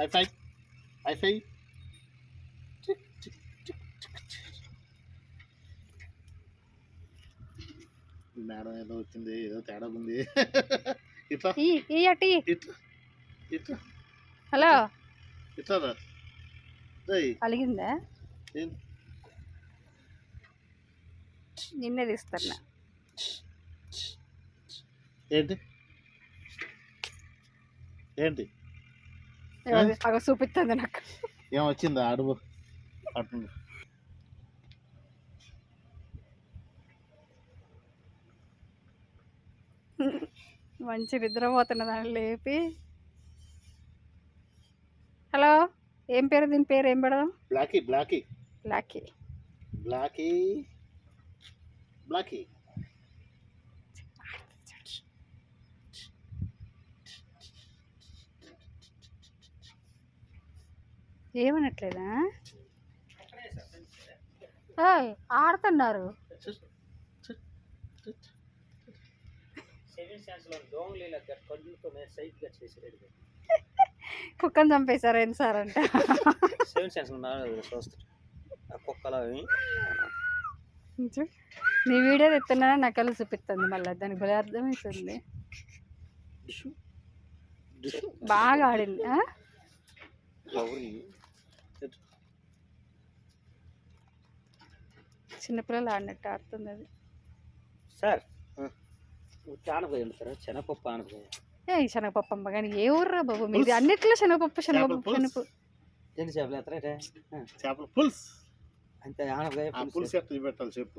Hi fi hi fi madam ఏదో వచ్చింది ఏదో తేడా ఉంది. ఇట్లా? ఇట్లా? ఇట్లా? హలో? ఇట్లా అలిగిందా? నిన్నే తీస్తున్నా. ఏంటి? ఏంటి? అగ చూపిస్తుంది నాకు ఏం వచ్చిందా అడుగు అటు మంచి నిద్రపోతున్న దాన్ని లేపి హలో ఏం పేరు దీని పేరు ఏం పెడదాం బ్లాకీ బ్లాకీ లాకీ బ్లాకీ బ్లాకీ ఏమనట్లేదా? ఆడుతున్నారు. కుక్కని చంపేశారు ఏం సార్ అంట? సెవెన్ సెన్స్ కుక్కలు. నీ వీడియో తెస్తున్నా నాకు చూపిస్తుంది మళ్ళీ. దానికి భలే అర్థమవుతుంది బాగా ఆడింది చిన్నపిల్లలు ఆడినట్టు ఆడుతుంది అది. సార్ ఆనపకాయ సార్ శనగపప్పు ఆనపకాయ ఏ శనగపప్పు అమ్మ కానీ ఏ ఊర్రా బాబు? మీది అన్నిట్లో శనగపప్పు శనగపప్పు. శనగపప్పు. ఎన్ని చేపలు ఎత్తరైతే చేపల పులుసు. అంతే ఆనపకాయ. పులుసు ఎట్లా పెట్టాలి చెప్పు.